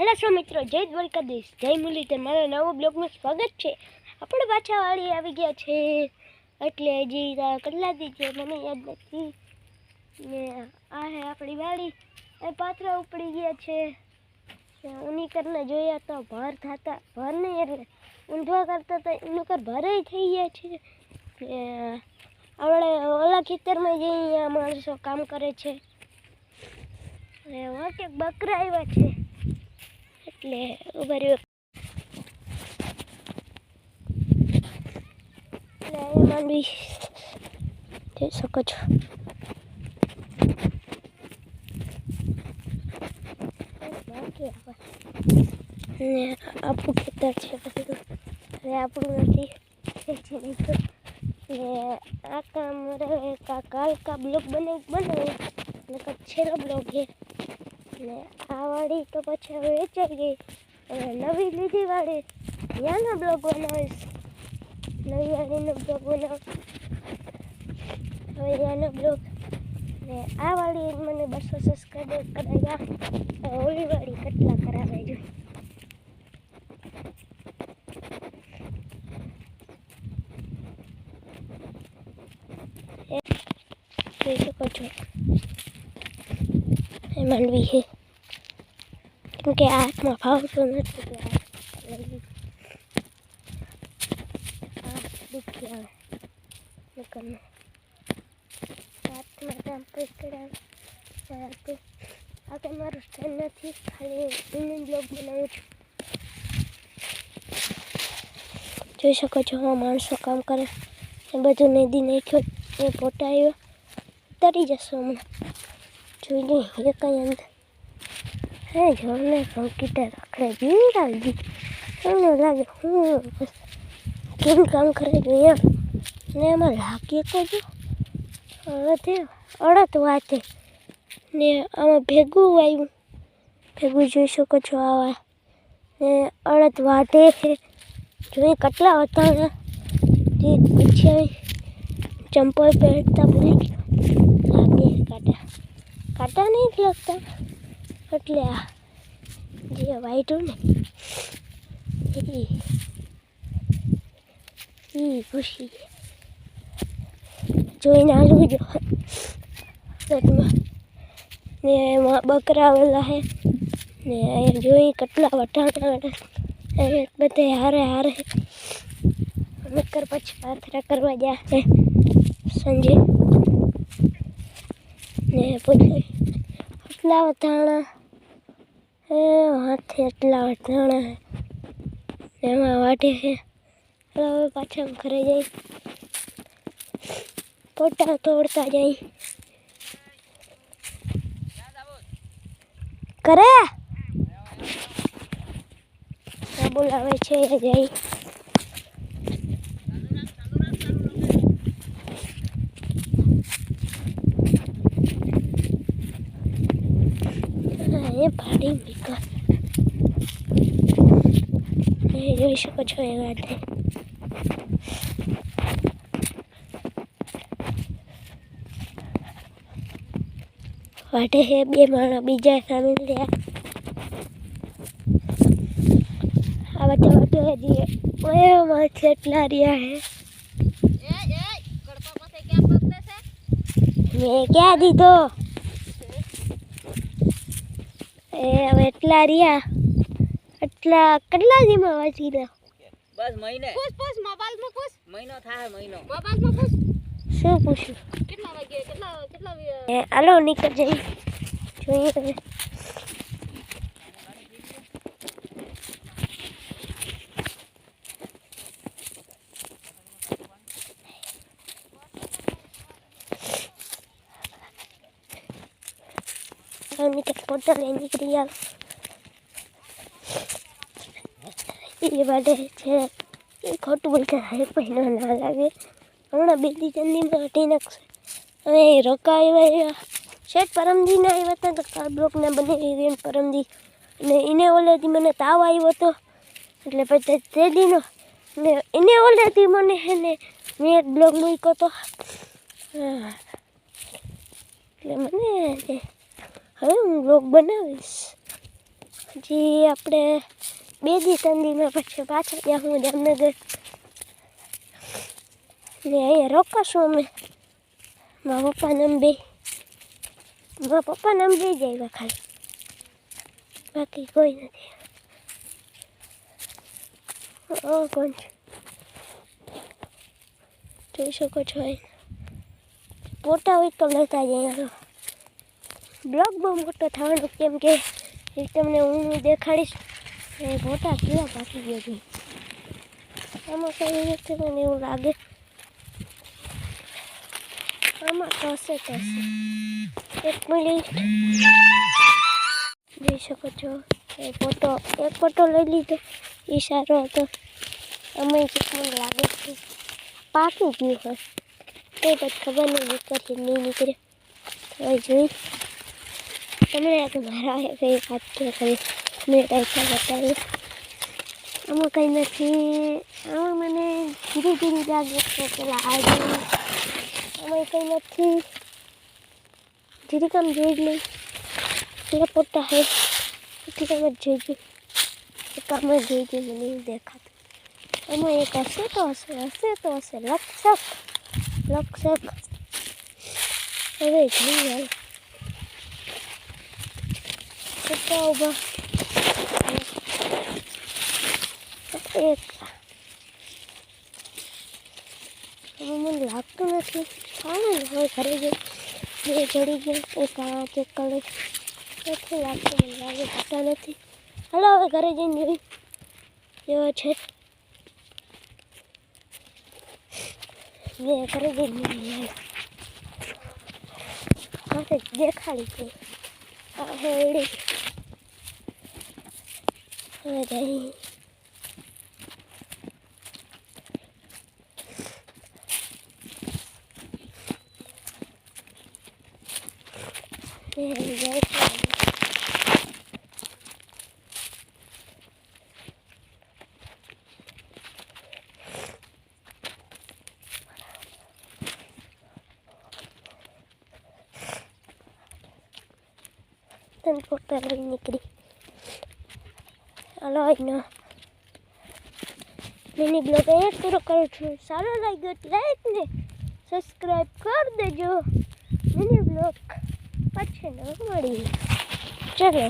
Hello સો મિત્રો, જય દ્વારકાધીશ, જય મુરલીધર. મારા નવો બ્લોગમાં સ્વાગત છે. આપણે પાછા વાળી આવી ગયા છે. એટલે હજી દી છે, મને યાદ નથી. ને આ હે આપણી વાડી. એ પાથરા ઉપડી ગયા છે. ઉનીકરને જોયા તો ભાર થતા, ભાર નહીં, એટલે ઊંધવા કરતા તો એનું કર ભારે થઈ ગયા છે. આપણે ઓલા ખેતરમાં જઈ માણસો કામ કરે છે. વાંકે બકરા આવ્યા છે. એટલે ઊભા રહ્યો માંડવી જોઈ શકો છો ને આપણું ખેતર છે બધું હવે આપણું નથી ને આ કામ કાલ કા બ્લોક બનાવી બનાવ્યો ને છેલ્લો બ્લોક છે આ વાળી તો પછી હવે વેચાઈ ગઈ. અને નવી લીધી વાળી. ત્યાંનો બ્લોગ બનાવીશ. નવી વાળીનો બ્લોગ બનાવ. હવે ત્યાંનો બ્લોગ. ને આ વાળી મને બસો સબસ્ક્રાઈબર કરાવ્યા. ઓલી વાળી કેટલા કરાવે જોઈ જોઈ શકો છો. એ માંડવી છે. કેમ કે આ હાથમાં ફાવતું નથી દુખી આવે. નકરનો. હાથમાં ટામ પકડાવે આ તો આ કંઈ મારું સ્ટેન્ડ નથી. ખાલી ઇન્ડિયન બ્લોગ બનાવું છું. જોઈ શકો છો હું માણસો કામ કરે. એ બધું નદી નાખ્યો, એ આવ્યો. તરી જશો હમણાં. જોઈ લઈએ કંઈ અંદર. હે જોને કમ્પ્યુટર રખડે જીવી લાગી એમને લાગે હું કેમ કામ કરે છે એમ ને એમાં લાગીએ તો જો હવે તે અડત વાતે ને આમાં ભેગું આવ્યું ભેગું જોઈ શકો છો આવા ને અડદ વાટે છે જોઈ કેટલા હતા ને તે પછી ચંપલ પહેરતા ભૂલી ગયો લાગે કાંટા કાંટા નહીં જ લાગતા એટલે આ જે વાઈટું ને એ ખુશી જોઈને આવું જો ને એમાં બકરા વેલા હે ને એ જોઈ કેટલા વટાણા એ બધે હારે હારે નક્કર પછી પાથરા કરવા ગયા હે સંજે. ને પછી કેટલા વટાણા એ હાથે એટલા વટાણા એમાં વાટે છે. હવે પાછા ઘરે જઈ. ફોટા તોડતા જઈ. કરે બોલાવે છે, જઈ. હા, એ ભાડી મીકર એ જોઈ શકો છો એ વાત વાટે હે બે માણસ બીજા સામે રહ્યા આ વાટે વાટે હજી ઓય માથે એટલા રહ્યા હે મેં ક્યાં દીધો એ હવે એટલા રહ્યા. એટલા કેટલા દીમાં વાંચી દો બસ મહિને. પૂછ પૂછ મોબાઈલમાં પૂછ. મહિનો થાય મહિનો. મોબાઈલમાં પૂછ. શું પૂછ્યું? કેટલા વાગે કેટલા કેટલા હાલો નીકળ જઈ જોઈએ અમે તો ફોટો લઈ નીકળી ગયા એ માટે છે એ ખોટું બોલતા હે પહેલો ના લાગે હમણાં બેદી ચંદીમાં હટી નાખશે હવે રોકાય આવ્યા શેઠ પરમદીને આવ્યા હતા તો કાર બ્લોકને બને એવી પરમજી અને એને ઓલેથી મને તાવ આવ્યો હતો એટલે પછી તે દીનો ને એને ઓલેથી મને હે ને મેં એક બ્લોગ મૂક્યો હતો. એટલે મને કે હવે હું બ્લોગ બનાવીશ. જે આપણે બે દી ત્રણ દીમાં પછી પાછા ત્યાં હું જામનગર. ને અહીંયા રોકાશું અમે. મારા પપ્પાને આમ બે મારા પપ્પાને આમ બે જાય ખાલી. બાકી કોઈ નથી. ઓ, કોણ જોઈ શકો છો ફોટા હોય તો લેતા જઈએ. બ્લોગ બહુ મોટો થવાનો કેમ કે એ તમને હું દેખાડીશ. એ મોટા કેવા પાકી ગયો છે. આમાં કઈ નથી મને એવું લાગે. આમાં તો હશે એક મિનિટ. જોઈ શકો છો, એ ફોટો, એક ફોટો લઈ લીધો. એ સારો હતો. અમે મને લાગે છે. પાકી ગયું હોય. એ પછી ખબર નહીં નીકળે નહીં નીકળે. હવે જોઈ. તમને લાગે મારા કંઈ વાત ક્યાં કરી મેં પૈસા બતાવ્યું આમાં કંઈ નથી આમાં મને ધીરે ધીરે લાગે છે પેલા આજે આમાં કંઈ નથી ધીરે કામ જોઈ જ નહીં પેલા પોતા હે એટલી કામ જ જોઈ ગયું એ કામ જ જોઈ ગયું મને એવું દેખાતું એમાં એક હશે તો હશે હશે તો હશે લક્ષક લક્ષક હવે જોઈ જાય ઊભા એક હવે મને લાગતું નથી ને હવે ઘરે જઈ બે ચડી ગયો એ આ ચેક કરી નથી લાગતું મને લાગે થતા નથી હાલો હવે ઘરે જઈને જોઈ એવા છે મેં ઘરે જઈને દેખાડી છે આ હેડી હવે જઈ એ જાય છે. તને હાલો એનો મિની બ્લોગ અહીંયા પૂરો કરું છું. સારો લાગ્યો લાઈક ને સબસ્ક્રાઈબ કરી દેજો. મિની બ્લોગ પછી ન મળી ચલો.